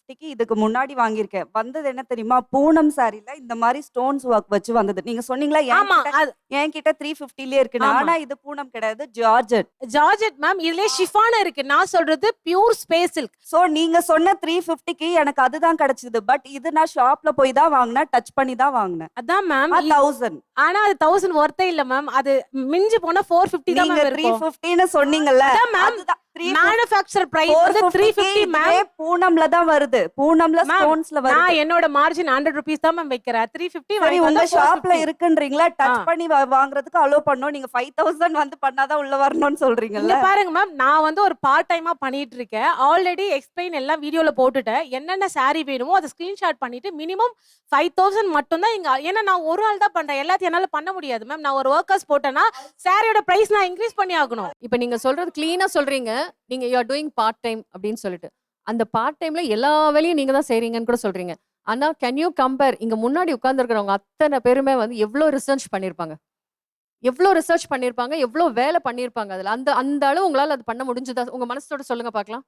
ஃபிஃப்டிக்கு இதுக்கு முன்னாடி வாங்கியிருக்கேன். வந்தது என்ன தெரியுமா? பூனம் சாரில இந்த மாதிரி ஸ்டோன்ஸ் ஒர்க் வச்சு வந்தது. நீங்க சொன்னீங்களா? ஆமா என்கிட்ட அது என்கிட்ட த்ரீ ஃபிஃப்டிலே இருக்கு. ஆமா. ஆனா இது பூனம் கிடையாது ஜார்ஜெட். ஜார்ஜெட் மேம் இதுலயே ஷிஃபான் இருக்கு. நான் சொல்றது பியூர் ஸ்பேஸ் சில்க் சோ நீங்க சொன்ன த்ரீ ஃபிஃப்டிக்கு எனக்கு அதுதான் கிடைச்சது. பட் இது நான் ஷாப்ல போய் தான் வாங்கினேன் டச் பண்ணி தான் வாங்கினேன். அதான் மேம் தௌசண்ட் ஆனா அது தௌசண்ட் ஒர்த்தே இல்ல மேம் அது மிஞ்சி போனா ஃபோர் ஃபிஃப்டி தான் நீங்க மேம் த்ரீ இருக்கும் ஃபிஃப்டின்னு சொன்னீங்கல்ல அதான் ma'am. அதுதான் த்ரீ மேனுஃபேக்சர் பிரைஸ் வந்து த்ரீ ஃபிஃப்டி மேம் பூனம்ல தான் வருது. பூனம்ல ஸ்டோன்ஸ்ல வருது நான் என்னோட மார்ஜின் ஹண்ட்ரட் ருபீஸ் தான் மேம் வைக்கிறேன். த்ரீ ஃபிஃப்டி சரி உங்க ஷாப்ல இருக்குன்றீங்களா? டச். பண்ணி வா- வாங்குறதுக்கு அலோ பண்ணோம் நீங்க ஃபைவ் தௌசண்ட் வந்து பண்ணாதான் உள்ள வரணும்னு இங்க சொல்றீங்கல்ல பாருங்க மேம் நான் வந்து ஒரு பார்ட் டைமா பண்ணிட்டு இருக்கேன். ஆல்ரெடி எக்ஸ்பிளைன் எல்லாம் வீடியோல போட்டுட்டேன். என்னென்ன saree வேணுமோ அதை ஸ்கிரீன்ஷாட் பண்ணிட்டு மினிமம் ஃபைவ் தௌசண்ட் மட்டும் தான் இங்க ஏன்னா நான் ஒரு ஆள் தான் பண்றேன். எல்லாத்தையும் என்னால பண்ண முடியாது மேம் நான் ஒரு ஒர்க்கர்ஸ் போட்டேன்னா சாரியோட பிரைஸ் நான் இன்க்ரீஸ் பண்ணி ஆகணும். இப்ப நீங்க சொல்றது கிளீனா சொல்றீங்க. நீங்க யூஆர் டூயிங் பார்ட் டைம் அப்படின்னு சொல்லிட்டு. அந்த பார்ட் டைம்ல எல்லா வேலையும் நீங்க தான் செய்கிறீங்கன்னு கூட சொல்றீங்க. ஆனா கேன் யூ கம்பேர் இங்க முன்னாடி உட்காந்துருக்கிறவங்க அத்தனை பேருமே வந்து எவ்வளோ ரிசர்ச் பண்ணிருப்பாங்க? எவ்வளோ ரிசர்ச் பண்ணிருப்பாங்க? எவ்வளவு வேலை பண்ணிருப்பாங்க அதுல? அந்த அந்த அளவு உங்களால அது பண்ண முடிஞ்சதா? உங்க மனசோட சொல்லுங்க பார்க்கலாம்.